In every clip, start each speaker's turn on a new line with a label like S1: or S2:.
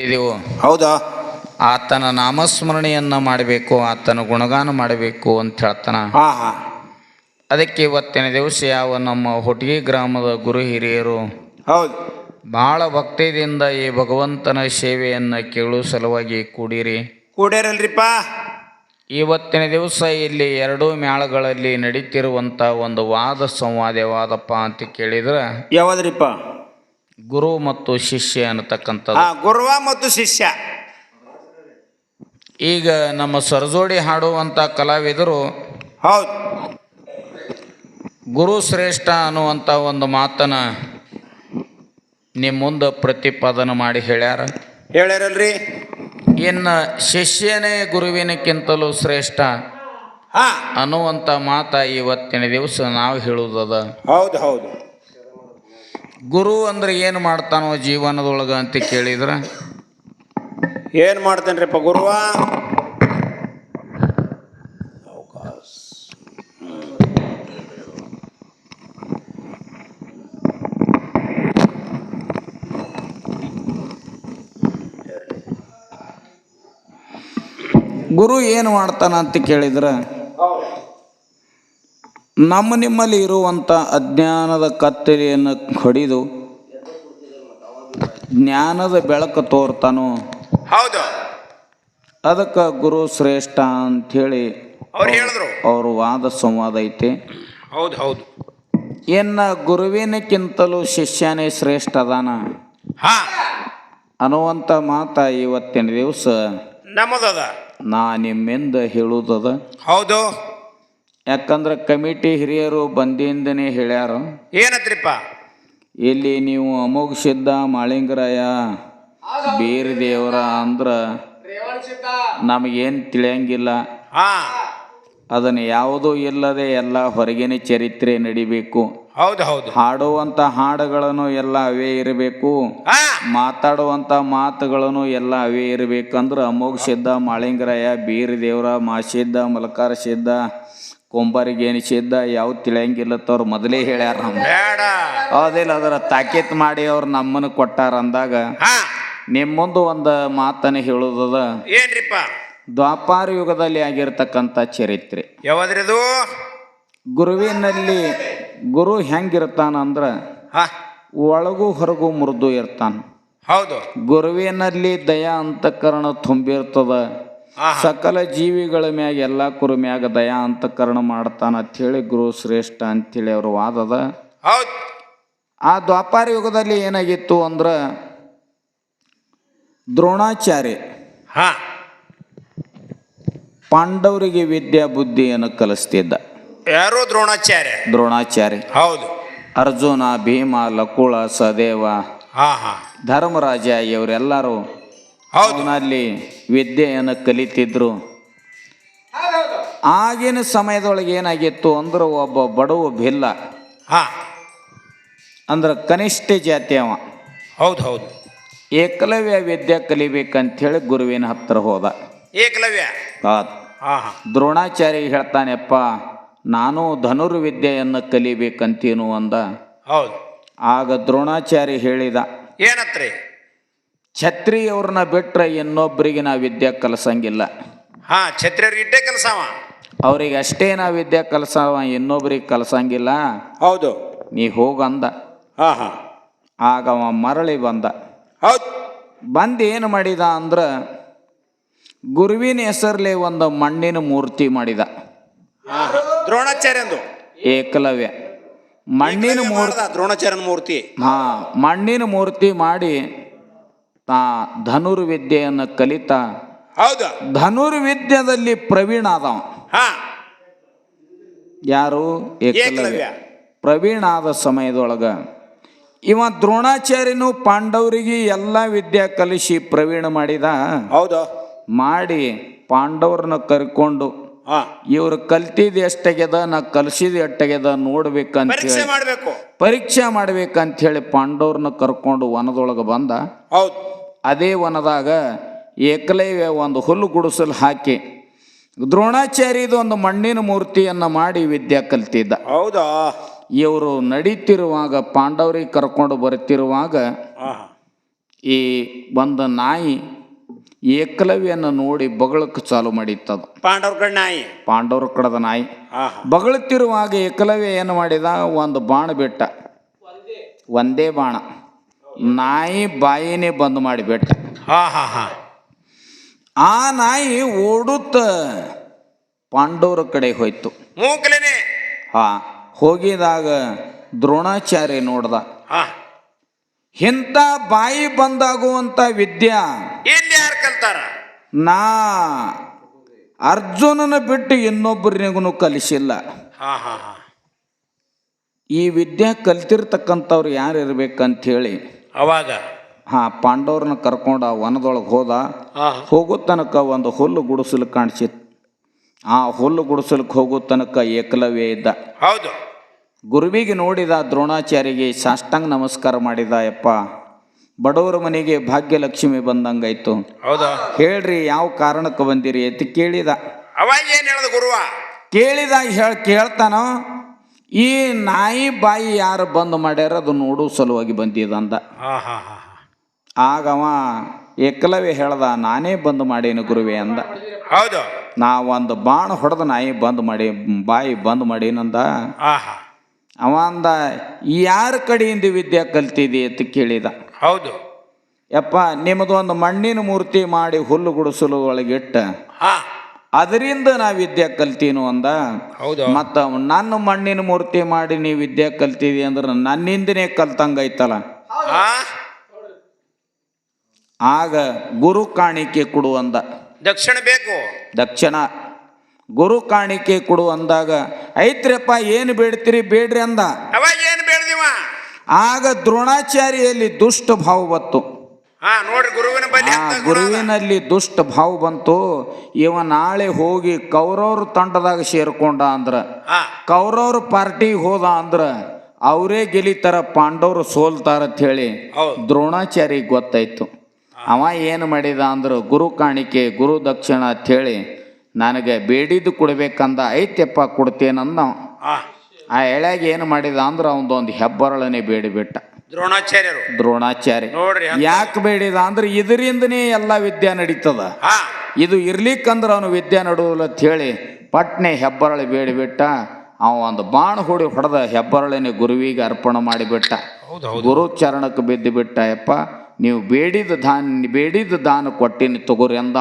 S1: ಇದೆವು
S2: ಹೌದಾ?
S1: ಆತನ ನಾಮಸ್ಮರಣೆಯನ್ನ ಮಾಡಬೇಕು ಆತನ ಗುಣಗಾನ ಮಾಡಬೇಕು ಅಂತ ಹೇಳ್ತಾನ. ಅದಕ್ಕೆ ಇವತ್ತಿನ ದಿವಸ ಯಾವ ನಮ್ಮ ಹೊಟಗಿ ಗ್ರಾಮದ ಗುರು ಹಿರಿಯರು
S2: ಹೌದು.
S1: ಬಹಳ ಭಕ್ತಿಯಿಂದ ಈ ಭಗವಂತನ ಸೇವೆಯನ್ನು ಕೇಳುವ ಸಲುವಾಗಿ ಕೂಡಿರಿ.
S2: ಕೂಡ್ಯಾರಲ್ರಿಪ್ಪ
S1: ಇವತ್ತಿನ ದಿವಸ ಇಲ್ಲಿ ಎರಡೂ ಮ್ಯಾಳಗಳಲ್ಲಿ ನಡೀತಿರುವಂಥ ಒಂದು ವಾದ ಸಂವಾದ ಯಾವಾದಪ್ಪ ಅಂತ ಕೇಳಿದ್ರೆ.
S2: ಯಾವದ್ರಿಪ್ಪ?
S1: ಗುರು ಮತ್ತು ಶಿಷ್ಯ ಅನ್ನತಕ್ಕಂಥದ್ದು.
S2: ಗುರು ಗುರುವ ಮತ್ತು ಶಿಷ್ಯ.
S1: ಈಗ ನಮ್ಮ ಸರಜೋಡಿ ಹಾಡುವಂಥ ಕಲಾವಿದರು
S2: ಹೌದು.
S1: ಗುರು ಶ್ರೇಷ್ಠ ಅನ್ನುವಂಥ ಒಂದು ಮಾತನ್ನ ನಿಮ್ಮ ಮುಂದೆ ಪ್ರತಿಪಾದನೆ ಮಾಡಿ ಹೇಳ್ಯಾರ.
S2: ಹೇಳ್ಯಾರಲ್ರಿ?
S1: ಇನ್ನು ಶಿಷ್ಯನೇ ಗುರುವಿನಕ್ಕಿಂತಲೂ ಶ್ರೇಷ್ಠ
S2: ಹಾ.
S1: ಅನ್ನುವಂಥ ಮಾತ ಇವತ್ತಿನ ದಿವಸ ನಾವು ಹೇಳುವುದದ
S2: ಹೌದು ಹೌದು.
S1: ಗುರು ಅಂದ್ರೆ ಏನು ಮಾಡ್ತಾನೋ ಜೀವನದೊಳಗೆ ಅಂತ ಕೇಳಿದ್ರೆ?
S2: ಏನ್ ಮಾಡ್ತೇನ್ರಿಪ್ಪ ಗುರುವ
S1: ಗುರು ಏನು ಮಾಡ್ತಾನ ಅಂತ ಕೇಳಿದ್ರೆ? ನಮ್ಮ ನಿಮ್ಮಲ್ಲಿ ಇರುವಂಥ ಅಜ್ಞಾನದ ಕತ್ತಲೆಯನ್ನು ಹೊಡೆದು ಜ್ಞಾನದ ಬೆಳಕು ತೋರ್ತಾನೋ.
S2: ಹೌದು.
S1: ಅದಕ್ಕೆ ಗುರು ಶ್ರೇಷ್ಠ ಅಂಥೇಳಿ
S2: ಅವ್ರು ಹೇಳಿದ್ರು.
S1: ಅವರು ವಾದ ಸಂವಾದ ಐತಿ.
S2: ಹೌದು ಹೌದು.
S1: ಇನ್ನು ಗುರುವಿನಕ್ಕಿಂತಲೂ ಶಿಷ್ಯನೇ ಶ್ರೇಷ್ಠ ಅದಾನ?
S2: ಹಾ.
S1: ಅನ್ನುವಂಥ ಮಾತ ಇವತ್ತಿನ ದಿವಸ
S2: ನಮ್ಮದದ.
S1: ನಾ ನಿಮ್ಮಿಂದ ಹೇಳುವುದದ
S2: ಹೌದು.
S1: ಯಾಕಂದ್ರೆ ಕಮಿಟಿ ಹಿರಿಯರು ಬಂದಿಂದನೇ ಹೇಳ್ಯಾರ.
S2: ಏನತ್ರಿಪ್ಪ
S1: ಇಲ್ಲಿ ನೀವು ಅಮೋಘ ಸಿದ್ಧ ಮಾಳಿಂಗರಾಯ ಬೀರ್ ದೇವರ ಅಂದ್ರ ನಮಗೇನು ತಿಳಿಯಂಗಿಲ್ಲ. ಅದನ್ನು ಯಾವುದೂ ಇಲ್ಲದೆ ಎಲ್ಲ ಹೊರಗಿನ ಚರಿತ್ರೆ ನಡಿಬೇಕು.
S2: ಹೌದು ಹೌದು.
S1: ಹಾಡುವಂತ ಹಾಡುಗಳನ್ನು ಎಲ್ಲ ಅವೇ ಇರಬೇಕು.
S2: ಮಾತಾಡುವಂತ
S1: ಮಾತಾಡುವಂಥ ಮಾತುಗಳನ್ನು ಎಲ್ಲ ಅವೇ ಇರಬೇಕಂದ್ರೆ ಅಮೋಘ ಸಿದ್ಧ ಮಾಳಿಂಗರಾಯ ಬೀರ್ ದೇವರ ಮಾಸಿದ್ಧ ಮಲಕಾರ ಸಿದ್ಧ ಕೊಂಬರಿಗೇನಿ ಸಿದ್ಧ ಯಾವ ತಿಳಿಯಂಗಿಲ್ಲತ್ತವ್ರು ಮೊದಲೇ ಹೇಳ್ಯಾರ ನಮ್ಗೆ
S2: ಬೇಡ.
S1: ಹೌದಿಲ್ಲ ಅದರ ತಾಕೀತ್ ಮಾಡಿ ಅವ್ರು ನಮ್ಮನ್ನು ಕೊಟ್ಟಾರ ಅಂದಾಗ
S2: ಹಾ.
S1: ನಿಮ್ಮ ಮುಂದೆ ಒಂದು ಮಾತನ್ನು ಹೇಳುವುದದ
S2: ಏನ್ರಿಪ್ಪ?
S1: ದ್ವಾಪಾರ ಯುಗದಲ್ಲಿ ಆಗಿರ್ತಕ್ಕಂಥ ಚರಿತ್ರೆ.
S2: ಯಾವದ್ರಿದು?
S1: ಗುರುವಿನಲ್ಲಿ ಗುರು ಹೆಂಗಿರ್ತಾನಂದ್ರೆ
S2: ಹಾ.
S1: ಒಳಗೂ ಹೊರಗೂ ಮುರಿದು ಇರ್ತಾನ.
S2: ಹೌದು.
S1: ಗುರುವಿನಲ್ಲಿ ದಯಾ ಅಂತಃಕರಣ ತುಂಬಿರ್ತದ. ಸಕಲ ಜೀವಿಗಳ ಮ್ಯಾಗ ಎಲ್ಲ ಕುರು ಮ್ಯಾಗ ದಯಾ ಅಂತಃಕರಣ ಮಾಡ್ತಾನ ಅಂಥೇಳಿ ಗುರು ಶ್ರೇಷ್ಠ ಅಂತೇಳಿ ಅವ್ರ ವಾದದ.
S2: ಹೌದು.
S1: ಆ ದ್ವಾಪಾರ ಯುಗದಲ್ಲಿ ಏನಾಗಿತ್ತು ಅಂದ್ರೆ ದ್ರೋಣಾಚಾರ್ಯ
S2: ಹಾ.
S1: ಪಾಂಡವರಿಗೆ ವಿದ್ಯಾ ಬುದ್ಧಿಯನ್ನು ಕಲಿಸ್ತಿದ್ದ.
S2: ಯಾರು ದ್ರೋಣಾಚಾರ್ಯ?
S1: ದ್ರೋಣಾಚಾರ್ಯ.
S2: ಹೌದು.
S1: ಅರ್ಜುನ ಭೀಮ ಲಕುಳ ಸದೇವ
S2: ಹಾ ಹಾ
S1: ಧರ್ಮರಾಜ ಇವರೆಲ್ಲರೂ
S2: ಹೌದು.
S1: ಅವನಲ್ಲಿ ವಿದ್ಯೆಯನ್ನು ಕಲಿತಿದ್ರು. ಆಗಿನ ಸಮಯದೊಳಗೆ ಏನಾಗಿತ್ತು ಅಂದ್ರೆ ಒಬ್ಬ ಬಡವ ಭಿಲ್ಲ.
S2: ಹಾ.
S1: ಅಂದ್ರೆ ಕನಿಷ್ಠ ಜಾತಿ ಅವ.
S2: ಹೌದು ಹೌದು
S1: ಏಕಲವ್ಯ ವಿದ್ಯೆ ಕಲಿಬೇಕಂಥೇಳಿ ಗುರುವಿನ ಹತ್ರ ಹೋದ.
S2: ಏಕಲವ್ಯ?
S1: ದ್ರೋಣಾಚಾರ್ಯ ಹೇಳ್ತಾನೆಪ್ಪ ನಾನು ಧನುರ್ವಿದ್ಯೆಯನ್ನು ಕಲಿಬೇಕಂತೀನು ಅಂದ.
S2: ಹೌದು.
S1: ಆಗ ದ್ರೋಣಾಚಾರ್ಯ ಹೇಳಿದ
S2: ಏನತ್ರಿ?
S1: ಛತ್ರಿಯವ್ರನ್ನ ಬಿಟ್ಟರೆ ಇನ್ನೊಬ್ಬರಿಗೆ ನಾ ವಿದ್ಯೆ ಕಲಸಂಗಿಲ್ಲ.
S2: ಹಾ ಛತ್ರಿಯವ್ರಿಗೆ ಇಟ್ಟೆ ಕೆಲಸವ?
S1: ಅವ್ರಿಗೆ ಅಷ್ಟೇ ನಾ ವಿದ್ಯೆ ಕಲಿಸವ ಇನ್ನೊಬ್ರಿಗೆ ಕಲಸಂಗಿಲ್ಲ.
S2: ಹೌದು.
S1: ನೀ ಹೋಗಂದ
S2: ಹಾ ಹಾ.
S1: ಆಗ ಅವ ಮರಳಿ ಬಂದ.
S2: ಹೌದು.
S1: ಬಂದು ಏನು ಮಾಡಿದ ಅಂದ್ರೆ ಗುರುವಿನ ಹೆಸರಲ್ಲಿ ಒಂದು ಮಣ್ಣಿನ ಮೂರ್ತಿ ಮಾಡಿದ.
S2: ದ್ರೋಣಾಚಾರ್ಯಂದು
S1: ಏಕಲವ್ಯ. ಮಣ್ಣಿನ ಮೂರ್ತಿ
S2: ದ್ರೋಣಾಚಾರ್ಯನ ಮೂರ್ತಿ?
S1: ಹಾ ಮಣ್ಣಿನ ಮೂರ್ತಿ ಮಾಡಿ ತಾ ಧನುರ್ವಿದ್ಯೆಯನ್ನು ಕಲಿತಾ
S2: ಹೌದು.
S1: ಧನುರ್ವಿದ್ಯದಲ್ಲಿ ಪ್ರವೀಣ ಆದವ. ಯಾರು? ಏಕಲವ್ಯ. ಪ್ರವೀಣ ಆದ ಸಮಯದೊಳಗ ಇವ ದ್ರೋಣಾಚಾರ್ಯನು ಪಾಂಡವರಿಗೆ ಎಲ್ಲ ವಿದ್ಯೆ ಕಲಿಸಿ ಪ್ರವೀಣ ಮಾಡಿದ.
S2: ಹೌದು.
S1: ಮಾಡಿ ಪಾಂಡವ್ರನ್ನ ಕರ್ಕೊಂಡು ಇವ್ರು ಕಲ್ತಿದ್ ಎಷ್ಟಾಗ್ಯದ ನಾ ಕಲ್ಸಿದ್ ಎಷ್ಟಾಗ್ಯದ ನೋಡ್ಬೇಕಂತ
S2: ಪರೀಕ್ಷೆ
S1: ಹೇಳಿ.
S2: ಮಾಡ್ಬೇಕು.
S1: ಪರೀಕ್ಷೆ ಮಾಡ್ಬೇಕಂತ ಹೇಳಿ ಪಾಂಡವ್ರನ್ನ ಕರ್ಕೊಂಡು ವನದೊಳಗೆ ಬಂದ.
S2: ಹೌದು.
S1: ಅದೇ ವನದಾಗ ಏಕಲವ್ಯ ಒಂದು ಹುಲ್ಲು ಗುಡಿಸಲು ಹಾಕಿ ದ್ರೋಣಾಚಾರ್ಯದು ಒಂದು ಮಣ್ಣಿನ ಮೂರ್ತಿಯನ್ನು ಮಾಡಿ ವಿದ್ಯೆ ಕಲ್ತಿದ್ದ.
S2: ಹೌದಾ?
S1: ಇವರು ನಡೀತಿರುವಾಗ ಪಾಂಡವರಿಗೆ ಕರ್ಕೊಂಡು ಬರ್ತಿರುವಾಗ ಈ ಒಂದು ನಾಯಿ ಏಕಲವ್ಯನ ನೋಡಿ ಬಗಳಕ್ಕೆ ಚಾಲು ಮಾಡಿತ್ತದ.
S2: ಪಾಂಡವ್ರ ಕಡೆ ನಾಯಿ?
S1: ಪಾಂಡವ್ರ ಕಡದ ನಾಯಿ. ಬಗಳುತ್ತಿರುವಾಗ ಏಕಲವ್ಯ ಏನು ಮಾಡಿದ? ಒಂದು ಬಾಣ ಬಿಟ್ಟ. ಒಂದೇ ಬಾಣ. ನಾಯಿ ಬಾಯಿನೇ ಬಂದ್ ಮಾಡಿಬಿಟ್ಟ
S2: ಹಾ ಹಾ ಹಾ.
S1: ಆ ನಾಯಿ ಓಡುತ್ತ ಪಾಂಡವರ ಕಡೆ ಹೋಯ್ತು.
S2: ಮೂಕಲೇನೆ.
S1: ಹಾ ಹೋಗಿದಾಗ ದ್ರೋಣಾಚಾರ್ಯ ನೋಡ್ದ.
S2: ಹಾ.
S1: ಇಂಥ ಬಾಯಿ ಬಂದಾಗುವಂಥ ವಿದ್ಯಾ
S2: ಯಾರು ಕಲ್ತಾರ?
S1: ನಾ ಅರ್ಜುನನ ಬಿಟ್ಟು ಇನ್ನೊಬ್ಬರಿಗೂ ಕಲಿಸಿಲ್ಲ.
S2: ಹಾ ಹಾ ಹಾ.
S1: ಈ ವಿದ್ಯೆ ಕಲ್ತಿರ್ತಕ್ಕಂಥವ್ರು ಯಾರು ಇರ್ಬೇಕಂತ ಹೇಳಿ
S2: ಅವಾಗ
S1: ಹಾ ಪಾಂಡವ್ರನ್ನ ಕರ್ಕೊಂಡು ಆ ವನದೊಳಗೆ ಹೋದ. ಹೋಗೋ ತನಕ ಒಂದು ಹುಲ್ಲು ಗುಡಿಸಲು ಕಾಣಿಸಿತ್ತು ಆ ಹುಲ್ಲು ಗುಡಿಸಲಿಕ್ಕೆ ಹೋಗೋ ತನಕ ಏಕಲವ್ಯ ಇದ್ದ.
S2: ಹೌದು.
S1: ಗುರುವಿಗೆ ನೋಡಿದ ದ್ರೋಣಾಚಾರ್ಯಗೆ ಸಾಷ್ಟಾಂಗ ನಮಸ್ಕಾರ ಮಾಡಿದ ಯಪ್ಪ ಬಡವರ ಮನೆಗೆ ಭಾಗ್ಯಲಕ್ಷ್ಮಿ ಬಂದಂಗಾಯ್ತು.
S2: ಹೌದಾ.
S1: ಹೇಳ್ರಿ ಯಾವ ಕಾರಣಕ್ಕೆ ಬಂದಿರಿ? ಅಂತ ಕೇಳಿದ.
S2: ಅವಾಗ ಏನು ಹೇಳ್ದ ಗುರುವ?
S1: ಕೇಳಿದ ಹೇಳ್ ಕೇಳ್ತಾನೋ? ಈ ನಾಯಿ ಬಾಯಿ ಯಾರು ಬಂದ್ ಮಾಡ್ಯಾರ ಅದು ನೋಡು ಸಲುವಾಗಿ ಬಂದಿದಂದ. ಆಗವ ಏಕಲವೇ ಹೇಳ್ದ ನಾನೇ ಬಂದ್ ಮಾಡೇನು ಗುರುವೆ ಅಂದ.
S2: ಹೌದು.
S1: ನಾ ಒಂದು ಬಾಣ ಹೊಡೆದ ನಾಯಿ ಬಂದ್ ಮಾಡಿ ಬಾಯಿ ಬಂದ್ ಮಾಡೇನಂದ. ಅವ ಅಂದ ಯಾರ ಕಡೆಯಿಂದ ವಿದ್ಯೆ ಕಲ್ತಿದಿ ಅಂತ ಕೇಳಿದ.
S2: ಹೌದು.
S1: ಯಪ್ಪ ನಿಮ್ಮದು ಒಂದು ಮಣ್ಣಿನ ಮೂರ್ತಿ ಮಾಡಿ ಹುಲ್ಲು ಗುಡಿಸಲು ಒಳಗಿಟ್ಟ
S2: ಹಾ.
S1: ಅದರಿಂದ ನಾ ವಿದ್ಯೆ ಕಲ್ತೀನು ಅಂದ.
S2: ಹೌದು.
S1: ಮತ್ತ ನನ್ನ ಮಣ್ಣಿನ ಮೂರ್ತಿ ಮಾಡಿ ನೀ ವಿದ್ಯೆ ಕಲ್ತಿದಿ ಅಂದ್ರೆ ನನ್ನಿಂದನೇ ಕಲ್ತಂಗೈತಲ್ಲ ಆಗ ಗುರು ಕಾಣಿಕೆ ಕೊಡು ಅಂದ.
S2: ದಕ್ಷಿಣ ಬೇಕು.
S1: ದಕ್ಷಿಣ. ಗುರು ಕಾಣಿಕೆ ಕೊಡು ಅಂದಾಗ ಐತ್ರಿಯಪ್ಪ ಏನು ಬೇಡ್ತೀರಿ? ಬೇಡ್ರಿ ಅಂದ.
S2: ಅವಾಗ ಏನು ಬೇಡ್ದಿವ?
S1: ಆಗ ದ್ರೋಣಾಚಾರ್ಯಲ್ಲಿ ದುಷ್ಟ ಭಾವ ಬತ್ತು
S2: ನೋಡ್ರಿ ಗುರುವಿನ
S1: ಗುರುವಿನಲ್ಲಿ ದುಷ್ಟ ಭಾವ ಬಂತು. ಇವ ನಾಳೆ ಹೋಗಿ ಕೌರವ್ರ ತಂಡದಾಗ ಸೇರ್ಕೊಂಡ ಅಂದ್ರ ಕೌರವ್ರ ಪಾರ್ಟಿಗೆ ಹೋದ ಅಂದ್ರ ಅವರೇ ಗೆಲಿತಾರ ಪಾಂಡವರು ಸೋಲ್ತಾರ ಅಂತ ಹೇಳಿ
S2: ದ್ರೋಣಾಚಾರಿ
S1: ದ್ರೋಣಾಚಾರ್ಯ ಗೊತ್ತಾಯ್ತು. ಅವ ಏನು ಮಾಡಿದ ಅಂದ್ರೆ ಗುರು ಕಾಣಿಕೆ ಗುರು ದಕ್ಷಿಣ ಅಂತ ಹೇಳಿ ನನಗೆ ಬೇಡಿದ್ದು ಕೊಡ್ಬೇಕಂದ ಐತ್ಯಪ್ಪ ಕೊಡ್ತೇನೆ ಅವ.
S2: ಹಾ
S1: ಆ ಎಳೆಗೆ ಏನು ಮಾಡಿದ ಅಂದ್ರೆ ಅವನದೊಂದು ಹೆಬ್ಬರಳನೆ ಬೇಡಿಬಿಟ್ಟ.
S2: ದ್ರೋಣಾಚಾರ್ಯರು.
S1: ದ್ರೋಣಾಚಾರ್ಯ.
S2: ನೋಡ್ರಿ.
S1: ಯಾಕೆ ಬೇಡಿದ ಅಂದ್ರೆ ಇದರಿಂದನೇ ಎಲ್ಲ ವಿದ್ಯೆ ನಡೀತದ. ಇದು ಇರ್ಲಿಕ್ಕಂದ್ರೆ ಅವನು ವಿದ್ಯೆ ಅಂತ ಹೇಳಿ ಪಟ್ನೆ ಹೆಬ್ಬರಳಿ ಬೇಡಿಬಿಟ್ಟ. ಅವ ಒಂದು ಬಾಣ ಹೊಡಿ ಹೊಡೆದ ಹೆಬ್ಬರಳಿನ ಗುರುವಿಗೆ ಅರ್ಪಣೆ ಮಾಡಿಬಿಟ್ಟ. ಗುರು ಚರಣಕ್ಕೆ ಬಿದ್ದು ಬಿಟ್ಟ ಯಪ್ಪ ನೀವು ಬೇಡಿದ ದಾನ ಬೇಡಿದ ದಾನ ಕೊಟ್ಟಿನಿ ತಗೋರಿ ಅಂದ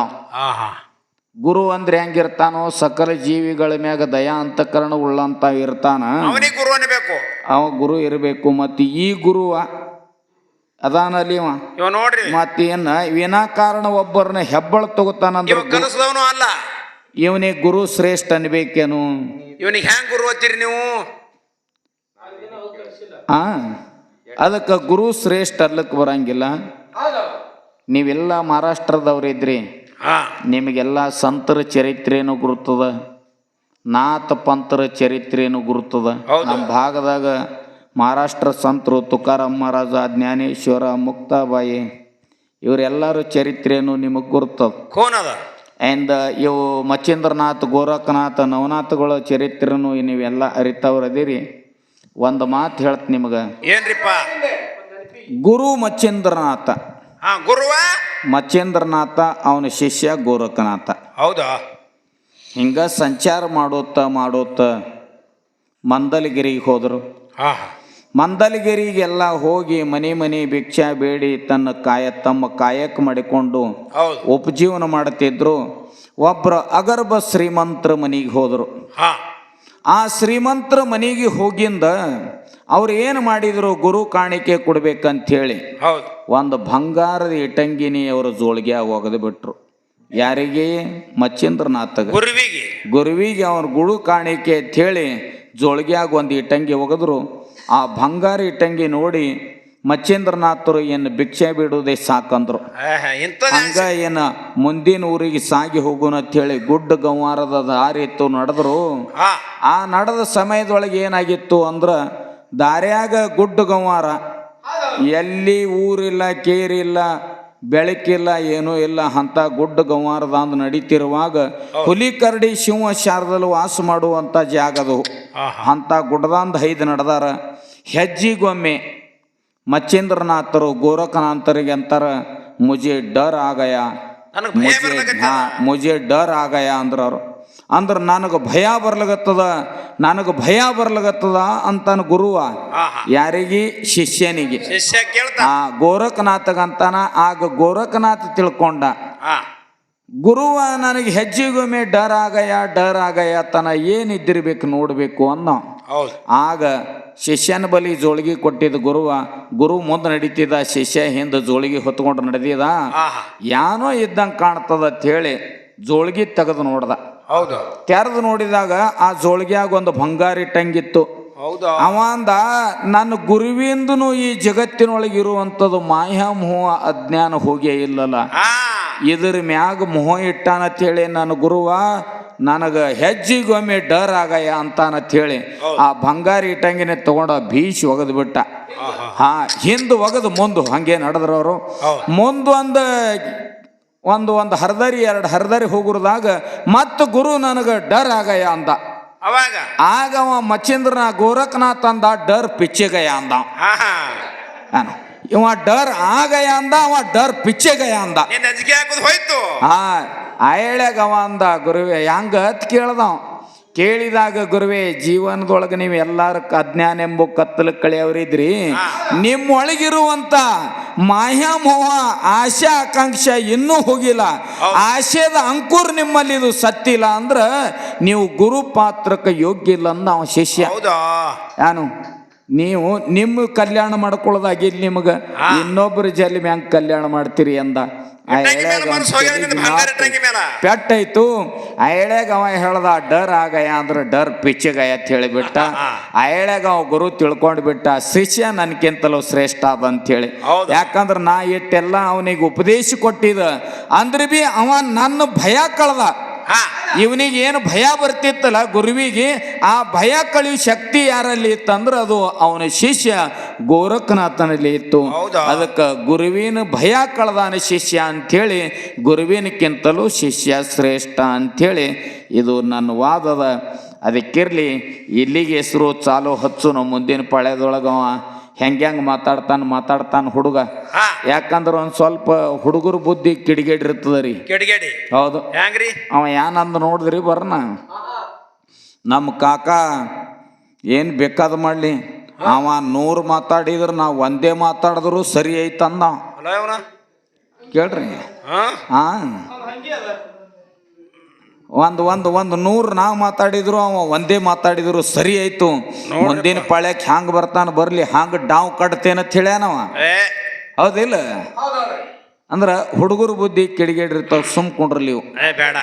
S1: ಗುರು ಅಂದ್ರೆ ಹೆಂಗಿರ್ತಾನೋ ಸಕಲ ಜೀವಿಗಳ ಮ್ಯಾಗ ದಯಾ ಅಂತಕರಣ ಉಳ್ಳಂತ ಇರ್ತಾನ.
S2: ಅವನಿಗೆ ಗುರು ಅನ್ಬೇಕು
S1: ಅವ ಗುರು ಇರಬೇಕು ಮತ್ತು ಈ ಗುರುವ ಅದಾನಲ್ಲಿ ಇವ
S2: ಇವ ನೋಡ್ರಿ.
S1: ಮತ್ತೇನ ವಿನಾಕಾರಣ ಒಬ್ಬರನ್ನ ಹೆಬ್ಬಳ ತಗೋತಾನ
S2: ಇವ ಕನಸದವನು ಅಲ್ಲ.
S1: ಇವನಿಗೆ ಗುರು ಶ್ರೇಷ್ಠ ಅನ್ಬೇಕೇನು?
S2: ಇವನಿಗೆ ಹೆಂಗ್ ಗುರು ಓದ್ತೀರಿ ನೀವು?
S1: ಆ ಅದಕ್ಕೆ ಗುರು ಶ್ರೇಷ್ಠ ಅರ್ಲಕ್ಕೆ ಬರಂಗಿಲ್ಲ. ನೀವೆಲ್ಲ ಮಹಾರಾಷ್ಟ್ರದವ್ರಿದ್ರಿ. ನಿಮಗೆಲ್ಲ ಸಂತರ ಚರಿತ್ರೆನೂ ಗುರುತದ ನಾಥ ಪಂತರ ಚರಿತ್ರೆನೂ ಗುರುತದ. ನಮ್ಮ ಭಾಗದಾಗ ಮಹಾರಾಷ್ಟ್ರ ಸಂತರು ತುಕಾರಾಮ್ ಮಹಾರಾಜ ಜ್ಞಾನೇಶ್ವರ ಮುಕ್ತಾಬಾಯಿ ಇವರೆಲ್ಲರ ಚರಿತ್ರೆಯನ್ನು ನಿಮಗೆ ಗುರುತದ.
S2: ಕೋನದ? ಅದ
S1: ಆ್ಯಂಡ್ ಇವು ಮಚ್ಚೇಂದ್ರನಾಥ್ ಗೋರಖನಾಥ ನವನಾಥಗಳ ಚರಿತ್ರೆನೂ ನೀವೆಲ್ಲ ಅರಿತವ್ರದಿರಿ. ಒಂದು ಮಾತು ಹೇಳ್ತ ನಿಮಗೆ.
S2: ಏನ್ರಿಪ್ಪ?
S1: ಗುರು ಮಚ್ಚೇಂದ್ರನಾಥ.
S2: ಹಾ ಗುರುವ?
S1: ಮಚ್ಚೇಂದ್ರನಾಥ ಅವನ ಶಿಷ್ಯ ಗೋರಖನಾಥ.
S2: ಹೌದಾ?
S1: ಹಿಂಗ ಸಂಚಾರ ಮಾಡೋತ್ತ ಮಾಡೋತ್ತ ಮಂದಲಗಿರಿಗೆ ಹೋದರು.
S2: ಹಾ.
S1: ಮಂದಲಗಿರಿಗೆಲ್ಲ ಹೋಗಿ ಮನೆ ಮನೆ ಭಿಕ್ಷಾ ಬೇಡಿ ತನ್ನ ಕಾಯ ತಮ್ಮ ಕಾಯಕ ಮಾಡಿಕೊಂಡು
S2: ಹೌದು.
S1: ಉಪಜೀವನ ಮಾಡುತ್ತಿದ್ರು. ಒಬ್ಬರು ಅಗರ್ಭ ಶ್ರೀಮಂತರ ಮನೆಗೆ ಹೋದರು.
S2: ಹಾ.
S1: ಆ ಶ್ರೀಮಂತರ ಮನೆಗೆ ಹೋಗಿಂದ ಅವ್ರು ಏನು ಮಾಡಿದರು ಗುರು ಕಾಣಿಕೆ ಕೊಡ್ಬೇಕಂತ ಹೇಳಿ
S2: ಹೌದು.
S1: ಒಂದು ಬಂಗಾರದ ಇಟಂಗಿನಿ ಅವರ ಜೋಳಿಗೆ ಒಗೆದು ಬಿಟ್ರು. ಯಾರಿಗೆ? ಮಚ್ಚೇಂದ್ರನಾಥಗ.
S2: ಗುರುವಿಗೆ.
S1: ಗುರುವಿಗೆ ಅವ್ರ ಗುರು ಕಾಣಿಕೆ ಅಂತ ಹೇಳಿ ಜೋಳಿಗ್ಯಾಗ ಒಂದು ಇಟ್ಟಂಗಿ ಒಗೆದ್ರು ಆ ಬಂಗಾರ ಇಟ್ಟಂಗಿ ನೋಡಿ ಮಚ್ಚೇಂದ್ರನಾಥರು ಏನು ಭಿಕ್ಷೆ ಬಿಡುವುದೇ ಸಾಕಂದ್ರು. ಹಂಗ ಏನ ಮುಂದಿನ ಊರಿಗೆ ಸಾಗಿ ಹೋಗೋಣ ಹೇಳಿ ಗುಡ್ಡ ಗಂವಾರದ ದಾರಿ ಇತ್ತು ನಡೆದ್ರು. ಆ ನಡೆದ ಸಮಯದೊಳಗೆ ಏನಾಗಿತ್ತು ಅಂದ್ರ ದಾರ್ಯಾಗ ಗುಡ್ಡ ಗಂವಾರ. ಎಲ್ಲಿ ಊರಿಲ್ಲ ಕೇರಿಲ್ಲ ಬೆಳಕಿಲ್ಲ ಏನೂ ಇಲ್ಲ ಅಂತ ಗುಡ್ಡ ಗಂವಾರದ ಅಂದ್ ನಡೀತಿರುವಾಗ ಹುಲಿ ಕರಡಿ ಶಿವ ಶಾರದಲ್ಲಿ ವಾಸ ಮಾಡುವಂಥ ಜಾಗದು ಅಂತ ಗುಡ್ಡದಂದ ಐದು ನಡೆದಾರ. ಹೆಜ್ಜಿಗೊಮ್ಮೆ ಮಚ್ಚೇಂದ್ರನಾಥರು ಗೋರಖನಾಥರಿಗೆ ಅಂತಾರ ಮುಜೆ ಡರ್ ಆಗಯ ಮುಜೆ ಡರ್ ಆಗಯ ಅಂದ್ರ ಅವ್ರು ಅಂದ್ರ ನನಗೆ ಭಯ ಬರ್ಲಗತ್ತದ ನನಗೆ ಭಯ ಬರ್ಲಗತ್ತದ ಅಂತಾನ ಗುರುವ ಯಾರಿಗೆ? ಶಿಷ್ಯನಿಗೆ.
S2: ಶಿಷ್ಯ ಕೇಳ್ತಾ.
S1: ಆ ಗೋರಖನಾಥಗಂತಾನ ಆಗ ಗೋರಖನಾಥ ತಿಳ್ಕೊಂಡ ಗುರುವ ನನಗೆ ಹೆಜ್ಜೆಗೊಮ್ಮೆ ಡರ್ ಆಗಯ ಡರ್ ಆಗಯ ತನ ಏನಿದ್ದಿರ್ಬೇಕು ನೋಡಬೇಕು ಅನ್ನೋ. ಆಗ ಶಿಷ್ಯನ ಬಲಿ ಜೋಳಿಗೆ ಕೊಟ್ಟಿದ್ದ ಗುರುವ ಗುರು ಮುಂದೆ ನಡೀತಿದ್ದ ಶಿಷ್ಯ ಹಿಂದೆ ಜೋಳಿಗೆ ಹೊತ್ಕೊಂಡು ನಡೆದಿದ. ಯಾನೋ ಇದ್ದಂಗೆ ಕಾಣ್ತದ ಅಂತ ಹೇಳಿ ಜೋಳಿಗೆ ತೆಗೆದು ನೋಡ್ದ.
S2: ಹೌದು.
S1: ತೆರೆದು ನೋಡಿದಾಗ ಆ ಜೋಳಿಗ್ಯಾಗ ಒಂದು ಬಂಗಾರಿ ಇಟ್ಟಂಗಿತ್ತು.
S2: ಹೌದು.
S1: ಅವ ಅಂದ ನನ್ನ ಗುರುವಿಂದನು ಈ ಜಗತ್ತಿನೊಳಗೆ ಇರುವಂತದ್ದು ಮಾಯಾ ಮೋಹ ಅಜ್ಞಾನ ಹೋಗೇ ಇಲ್ಲಲ್ಲ. ಇದ್ರ ಮ್ಯಾಗ ಮೊಹ ಇಟ್ಟಾನಂತೇಳಿ ನನ್ನ ಗುರುವ ನನಗೆ ಹೆಜ್ಜಿಗೊಮ್ಮೆ ಡರ್ ಆಗಯ ಅಂತಾನಂತೇಳಿ ಆ ಬಂಗಾರಿ ಇಟ್ಟಂಗಿನೇ ತಗೊಂಡ ಬೀಚ್ ಒಗದು ಬಿಟ್ಟ. ಹಾ ಹಿಂದ್ ಒಗದು ಮುಂದು ಹಂಗೆ ನಡೆದ್ರವರು.
S2: ಹೌದು.
S1: ಒಂದು ಒಂದು ಹರದರಿ ಎರಡು ಹರದರಿ ಹೋಗುರದಾಗ ಮತ್ತು ಗುರು ನನಗೆ ಡರ್ ಆಗಯ ಅಂದ.
S2: ಅವಾಗ?
S1: ಆಗ ಅವ ಮಚ್ಚಿಂದ್ರನ ಗೋರಖನಾಥ್ ಅಂದ ಡರ್ ಪಿಚ್ಚೆಗಯ ಅಂದ. ಇವ ಡರ್ ಆಗಯ ಅಂದ ಅವ ಡರ್ ಪಿಚ್ಚೆಗಯ ಅಂದ.
S2: ಹೋಯ್ತು.
S1: ಹಾ ಆಯಳ್ಯಾಗ ಅವ ಅಂದ ಗುರುವೆ ಹೆಂಗ ಅತ್ ಕೇಳ್ದವ? ಕೇಳಿದಾಗ ಗುರುವೆ ಜೀವನದೊಳಗೆ ನೀವು ಎಲ್ಲಾರ ಅಜ್ಞಾನ ಎಂಬ ಕತ್ತಲು ಕಳೆಯವ್ರಿದ್ರಿ. ನಿಮ್ಮೊಳಗಿರುವಂತ ಮಾಯಾ ಮೋಹ ಆಕಾಂಕ್ಷೆ ಆಕಾಂಕ್ಷ ಇನ್ನೂ ಹೋಗಿಲ್ಲ. ಆಶೆದ ಅಂಕುರ್ ನಿಮ್ಮಲ್ಲಿ ಇದು ಸತ್ತಿಲ್ಲ ಅಂದ್ರ ನೀವು ಗುರು ಪಾತ್ರಕ್ಕೆ ಯೋಗ್ಯ ಇಲ್ಲ ಅಂದ ಅವ ಶಿಷ್ಯ. ಯಾನು? ನೀವು ನಿಮ್ಮ ಕಲ್ಯಾಣ ಮಾಡ್ಕೊಳ್ಳೋದಾಗಿಲ್ಲ ನಿಮಗೆ. ಇನ್ನೊಬ್ಬರ ಜಲ್ಲಿ ಮ್ಯಾಂಗ ಕಲ್ಯಾಣ ಮಾಡ್ತೀರಿ ಅಂದ. ಆ
S2: ಮೇಲೆ
S1: ಪೆಟ್ಟಾಯ್ತು ಆ ಎಳೆಗ ಅವ ಹೇಳ್ದ ಡರ್ ಆಗಯ ಅಂದ್ರೆ ಡರ್ ಪಿಚ್ಚಗಯ ಅಂತ ಹೇಳಿಬಿಟ್ಟ. ಆ ಎಳೆಗ ಅವ ಗುರು ತಿಳ್ಕೊಂಡು ಬಿಟ್ಟ ಶಿಷ್ಯ ನನ್ಕಿಂತಲೂ ಶ್ರೇಷ್ಠ ಅದ ಅಂತೇಳಿ. ಯಾಕಂದ್ರೆ ನಾ ಇಟ್ಟೆಲ್ಲ ಅವನಿಗೆ ಉಪದೇಶ ಕೊಟ್ಟಿದ. ಅಂದ್ರೆ ಬಿ ಅವ ನನ್ನ ಭಯ ಕಳ್ದ. ಇವನಿಗೆ ಏನು ಭಯ ಬರ್ತಿತ್ತಲ್ಲ ಗುರುವಿಗೆ ಆ ಭಯ ಕಳಿಯೋ ಶಕ್ತಿ ಯಾರಲ್ಲಿ ಇತ್ತಂದ್ರೆ ಅದು ಅವನ ಶಿಷ್ಯ ಗೋರಖನಾಥನಲ್ಲಿ ಇತ್ತು.
S2: ಹೌದಾ?
S1: ಅದಕ್ಕೆ ಗುರುವಿನ ಭಯ ಕಳೆದಾನ ಶಿಷ್ಯ ಅಂಥೇಳಿ ಗುರುವಿನಕ್ಕಿಂತಲೂ ಶಿಷ್ಯ ಶ್ರೇಷ್ಠ ಅಂಥೇಳಿ ಇದು ನನ್ನ ವಾದದ. ಅದಕ್ಕಿರಲಿ ಇಲ್ಲಿಗೆ ಹೆಸರು ಚಾಲು ಹಚ್ಚು ನಮ್ಮ ಮುಂದಿನ ಪಾಳ್ಯದೊಳಗವ. ಹೆಂಗೆ ಹೆಂಗೆ ಮಾತಾಡ್ತಾನೆ ಮಾತಾಡ್ತಾನೆ ಹುಡುಗ. ಯಾಕಂದ್ರೆ ಒಂದು ಸ್ವಲ್ಪ ಹುಡುಗರ ಬುದ್ಧಿ ಕಿಡಿಗೇಡಿರ್ತದ ರೀ
S2: ಕಿಡಿಗೇಡಿ.
S1: ಹೌದು.
S2: ಹೆಂಗ್ರಿ?
S1: ಅವ ಏನಂದ ನೋಡಿದ್ರಿ ಬರ್ನ. ನಮ್ಮ ಕಾಕ ಏನು ಬೇಕಾದ ಮಾಡಲಿ. ಅವ ನೂರು ಮಾತಾಡಿದ್ರೆ ನಾವು ಒಂದೇ ಮಾತಾಡಿದ್ರು ಸರಿ ಐತಂದ. ಕೇಳ್ರಿ.
S2: ಹಾಂ.
S1: ಒಂದು ಒಂದು ಒಂದು ನೂರು ನಾವು ಮಾತಾಡಿದ್ರು ಅವ ಒಂದೇ ಮಾತಾಡಿದ್ರು ಸರಿ ಆಯ್ತು. ಮುಂದಿನ ಪಾಳ್ಯಕ್ ಹ್ಯಾಂಗ ಬರ್ತಾನ ಬರ್ಲಿ ಹಾಂಗ ಡಾವ್ ಕಟ್ತೇನಂತ ಹೇಳ್ಯಾನವ.
S2: ಏ.
S1: ಹೌದಿಲ್ಲ? ಅಂದ್ರ ಹುಡುಗರ ಬುದ್ಧಿ ಕಿಡಿಗೇಡಿರ್ತಾವ ಸುಮ್ ಕುಂಡ್ರಲಿ ಇವು.
S2: ಬೇಡ.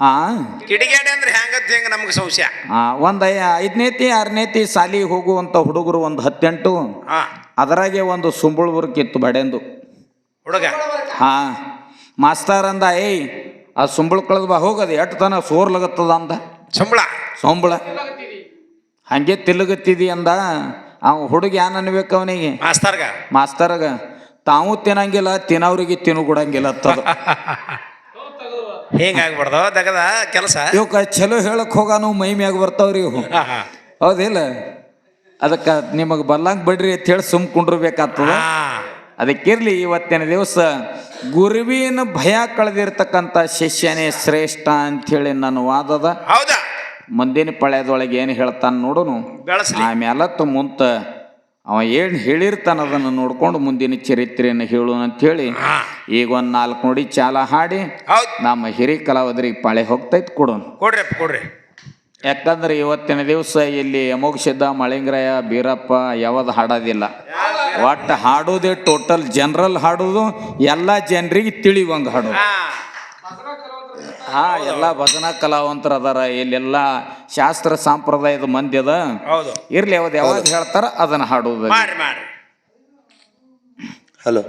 S1: ಆ?
S2: ಕಿಡಿಗೇಡಿ ಅಂದ್ರೆ ಹೆಂಗತ್ ಹೆಂಗ ನಮ್ಗೆ ಸಂಶಯ?
S1: ಆ, ಒಂದ್ ಐದನೇತಿ ಆರನೇತಿ ಸಾಲಿ ಹೋಗುವಂತ ಹುಡುಗರು ಒಂದು ಹತ್ತೆಂಟು. ಅದರಾಗೆ ಒಂದು ಸುಂಬುಳ ಕಿತ್ತು ಬಡೆಂದು.
S2: ಹುಡುಗ.
S1: ಹಾ. ಮಾಸ್ತರ್ ಅಂದ ಏಯ್ ಆ ಸುಂಬಳ ಕಳೆದ ಬಾ ಹೋಗದು ಎಷ್ಟು ತನ ಸೋರ್ಲಗತ್ತದ ಅಂದ?
S2: ಸಂಬಳ.
S1: ಸೋಂಬಳ. ಹಂಗೆ ತಿಲ್ಲಗತ್ತಿದಿ ಅಂದ. ಅವ ಹುಡುಗ ಏನ್ ಅನ್ಬೇಕು ಅವನಿಗೆ?
S2: ಮಾಸ್ತರ್ಗ.
S1: ಮಾಸ್ತರ್ಗ. ತಾವು ತಿನ್ನಂಗಿಲ್ಲ ತಿನ್ನವ್ರಿಗೆ ತಿನ್ನುಗುಡಂಗಿಲ್ಲ ತದ
S2: ಹೇಗಾಗ್ಬಾರ್ದ ದಗದ ಕೆಲಸ?
S1: ಇವಕ್ಕ ಚಲೋ ಹೇಳಕ್ ಹೋಗಾನು ಮೈ ಮ್ಯಾಗ ಬರ್ತಾವ್ರಿ ಇವು. ಹೌದಿಲ್ಲ? ಅದಕ್ಕೆ ನಿಮಗೆ ಬಲ್ಲಂಗ್ ಬಡ್ರಿ ಅಂತ ಹೇಳಿ ಸುಮ್ ಕುಂಡ್ರಬೇಕಾಗ್ತದ. ಅದಕ್ಕಿರ್ಲಿ ಇವತ್ತಿನ ದಿವಸ ಗುರುವಿನ ಭಯ ಕಳೆದಿರ್ತಕ್ಕಂಥ ಶಿಷ್ಯನೇ ಶ್ರೇಷ್ಠ ಅಂಥೇಳಿ ನನ್ನ ವಾದದ
S2: ಹೌದಾ?
S1: ಮುಂದಿನ ಪಳ್ಯದೊಳಗೆ ಏನು ಹೇಳ್ತಾನೆ ನೋಡುನು? ಆಮೇಲತ್ತು ಮುಂತ ಅವ ಏನು ಹೇಳಿರ್ತಾನ ಅದನ್ನು ನೋಡ್ಕೊಂಡು ಮುಂದಿನ ಚರಿತ್ರೆಯನ್ನು ಹೇಳೋಣ ಅಂಥೇಳಿ ಈಗ ಒಂದು ನಾಲ್ಕು ನೋಡಿ ಚಾಲ ಹಾಡಿ ನಮ್ಮ ಹಿರಿ ಕಲಾವಿದರಿಗೆ ಪಾಳೆ ಹೋಗ್ತೈತೆ ಕೊಡೋನು.
S2: ಕೊಡ್ರಿ ಕೊಡ್ರಿ.
S1: ಯಾಕಂದ್ರೆ ಇವತ್ತಿನ ದಿವಸ ಇಲ್ಲಿ ಅಮೋಘ ಸಿದ್ಧ ಮಳಿಂಗರಾಯ ಬೀರಪ್ಪ ಯಾವ್ದು ಹಾಡೋದಿಲ್ಲ. ಒಟ್ಟು ಹಾಡೋದೇ ಟೋಟಲ್ ಜನರಲ್ ಹಾಡೋದು ಎಲ್ಲ ಜನರಿಗೆ ತಿಳಿವಂಗೆ ಹಾಡೋದು.
S2: ಹಾ.
S1: ಹಾ ಎಲ್ಲ ಭಜನಾ ಕಲಾವಂತರ ಅದಾರ ಇಲ್ಲೆಲ್ಲ ಶಾಸ್ತ್ರ ಸಂಪ್ರದಾಯದ ಮಂದಿ ಅದ
S2: ಹೌದು.
S1: ಇರ್ಲಿ ಯಾವ್ದು ಯಾವಾಗ ಹೇಳ್ತಾರ ಅದನ್ನ ಹಾಡೋದು.
S3: ಹಲೋ.